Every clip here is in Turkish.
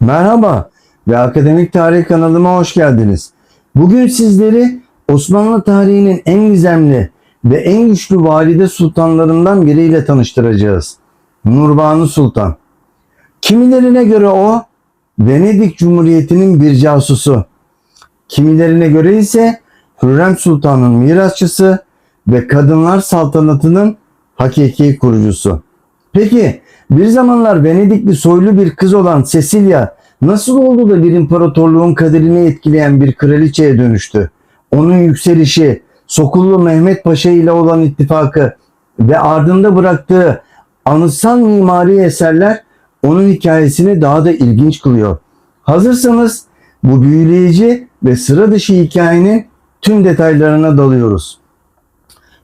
Merhaba ve Akademik Tarih kanalıma hoş geldiniz. Bugün sizleri Osmanlı tarihinin en gizemli ve en güçlü valide sultanlarından biriyle tanıştıracağız. Nurbanu Sultan. Kimilerine göre o Venedik Cumhuriyeti'nin bir casusu. Kimilerine göre ise Hürrem Sultan'ın mirasçısı ve kadınlar saltanatının hakiki kurucusu. Peki bir zamanlar Venedikli soylu bir kız olan Cecilia nasıl oldu da bir imparatorluğun kaderini etkileyen bir kraliçeye dönüştü? Onun yükselişi, Sokullu Mehmet Paşa ile olan ittifakı ve ardında bıraktığı anıtsal mimari eserler onun hikayesini daha da ilginç kılıyor. Hazırsanız bu büyüleyici ve sıra dışı hikayenin tüm detaylarına dalıyoruz.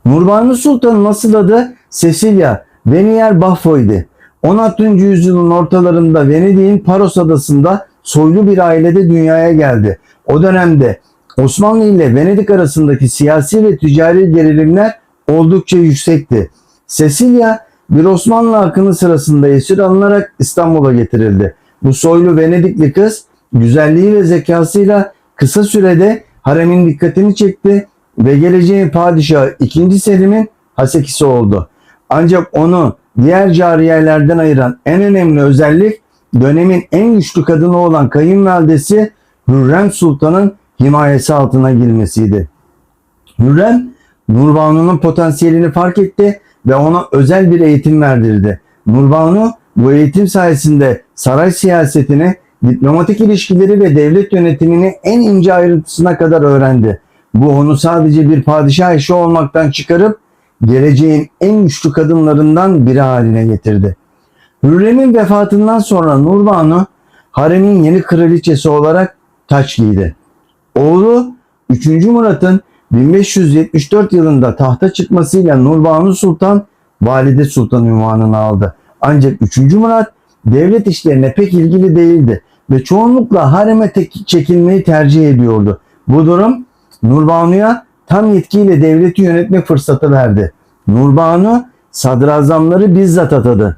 Nurbanu Sultan'ın asıl adı Cecilia Venier Baffo'ydu. 16. yüzyılın ortalarında Venedik'in Paros adasında soylu bir ailede dünyaya geldi. O dönemde Osmanlı ile Venedik arasındaki siyasi ve ticari gerilimler oldukça yüksekti. Cecilia bir Osmanlı akını sırasında esir alınarak İstanbul'a getirildi. Bu soylu Venedikli kız güzelliği ve zekasıyla kısa sürede haremin dikkatini çekti ve geleceğin padişahı 2. Selim'in hasekisi oldu. Ancak onu diğer cariyelerden ayıran en önemli özellik dönemin en güçlü kadını olan kayınvalidesi Hürrem Sultan'ın himayesi altına girmesiydi. Hürrem, Nurbanu'nun potansiyelini fark etti ve ona özel bir eğitim verdirdi. Nurbanu bu eğitim sayesinde saray siyasetini, diplomatik ilişkileri ve devlet yönetimini en ince ayrıntısına kadar öğrendi. Bu onu sadece bir padişah eşi olmaktan çıkarıp geleceğin en güçlü kadınlarından biri haline getirdi. Hürrem'in vefatından sonra Nurbanu haremin yeni kraliçesi olarak taç giydi. Oğlu 3. Murat'ın 1574 yılında tahta çıkmasıyla Nurbanu Sultan Valide Sultan ünvanını aldı. Ancak 3. Murat devlet işlerine pek ilgili değildi ve çoğunlukla hareme çekilmeyi tercih ediyordu. Bu durum Nurbanu'ya tam yetkiyle devleti yönetme fırsatı verdi. Nurbanu sadrazamları bizzat atadı.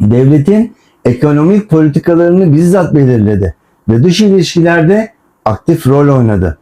Devletin ekonomik politikalarını bizzat belirledi ve dış ilişkilerde aktif rol oynadı.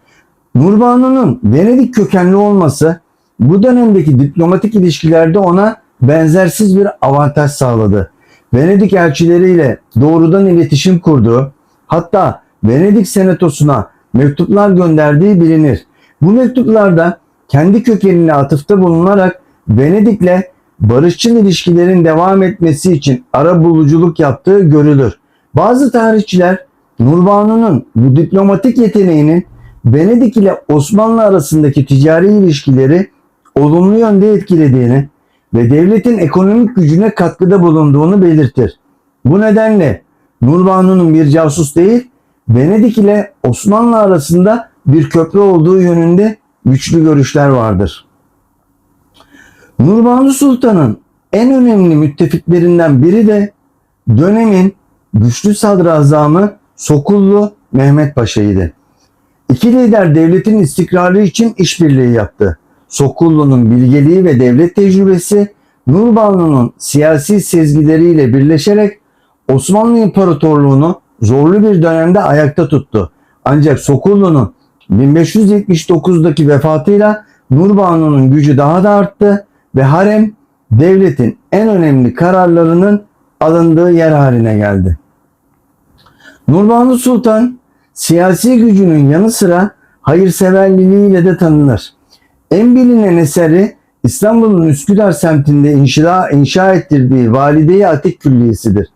Nurbanu'nun Venedik kökenli olması bu dönemdeki diplomatik ilişkilerde ona benzersiz bir avantaj sağladı. Venedik elçileriyle doğrudan iletişim kurduğu, hatta Venedik senatosuna mektuplar gönderdiği bilinir. Bu mektuplarda kendi kökenine atıfta bulunarak Venedik'le barışçıl ilişkilerin devam etmesi için ara buluculuk yaptığı görülür. Bazı tarihçiler Nurbanu'nun bu diplomatik yeteneğinin Venedik ile Osmanlı arasındaki ticari ilişkileri olumlu yönde etkilediğini ve devletin ekonomik gücüne katkıda bulunduğunu belirtir. Bu nedenle Nurbanu'nun bir casus değil, Venedik ile Osmanlı arasında bir köprü olduğu yönünde güçlü görüşler vardır. Nurbanu Sultan'ın en önemli müttefiklerinden biri de dönemin güçlü sadrazamı Sokullu Mehmet Paşa'ydı. İki lider devletin istikrarı için işbirliği yaptı. Sokullu'nun bilgeliği ve devlet tecrübesi Nurbanu'nun siyasi sezgileriyle birleşerek Osmanlı İmparatorluğunu zorlu bir dönemde ayakta tuttu. Ancak Sokullu'nun 1579'daki vefatıyla Nurbanu'nun gücü daha da arttı ve harem devletin en önemli kararlarının alındığı yer haline geldi. Nurbanu Sultan siyasi gücünün yanı sıra hayırseverliğiyle de tanınır. En bilinen eseri İstanbul'un Üsküdar semtinde inşa, inşa ettirdiği Valide-i Atik Külliyesi'dir.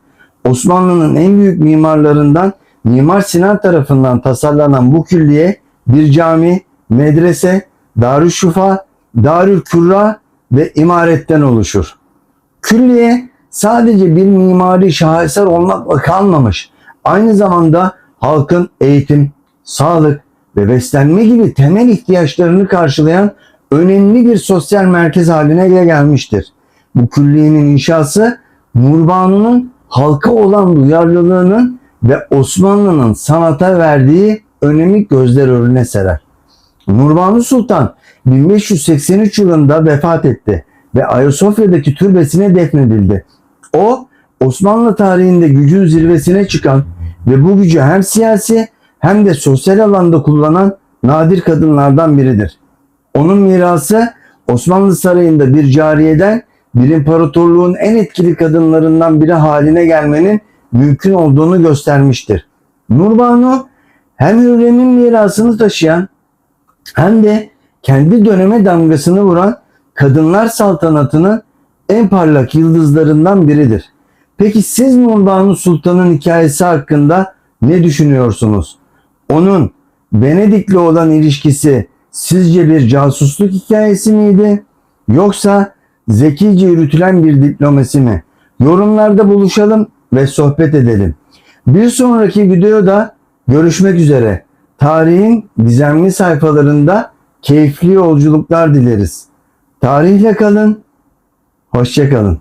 Osmanlı'nın en büyük mimarlarından Mimar Sinan tarafından tasarlanan bu külliye bir cami, medrese, darüşşufa, darül kürra ve imaretten oluşur. Külliye sadece bir mimari şaheser olmakla kalmamış. Aynı zamanda halkın eğitim, sağlık ve beslenme gibi temel ihtiyaçlarını karşılayan önemli bir sosyal merkez haline gelmiştir. Bu külliyenin inşası Nurbanu'nun halka olan duyarlılığının ve Osmanlı'nın sanata verdiği önemi gözler önüne serer. Nurbanu Sultan 1583 yılında vefat etti. ve Ayasofya'daki türbesine defnedildi. O Osmanlı tarihinde gücün zirvesine çıkan ve bu gücü hem siyasi hem de sosyal alanda kullanan nadir kadınlardan biridir. Onun mirası Osmanlı Sarayı'nda bir cariyeden bir imparatorluğun en etkili kadınlarından biri haline gelmenin mümkün olduğunu göstermiştir. Nurbanu hem Hürrem'in mirasını taşıyan hem de kendi döneme damgasını vuran kadınlar saltanatının en parlak yıldızlarından biridir. Peki siz Nurbanu Sultan'ın hikayesi hakkında ne düşünüyorsunuz? Onun Venedik'le olan ilişkisi sizce bir casusluk hikayesi miydi? Yoksa zekice yürütülen bir diplomasi mi? Yorumlarda buluşalım ve sohbet edelim. Bir sonraki videoda görüşmek üzere. Tarihin gizemli sayfalarında keyifli yolculuklar dileriz. Tarihle kalın, hoşça kalın.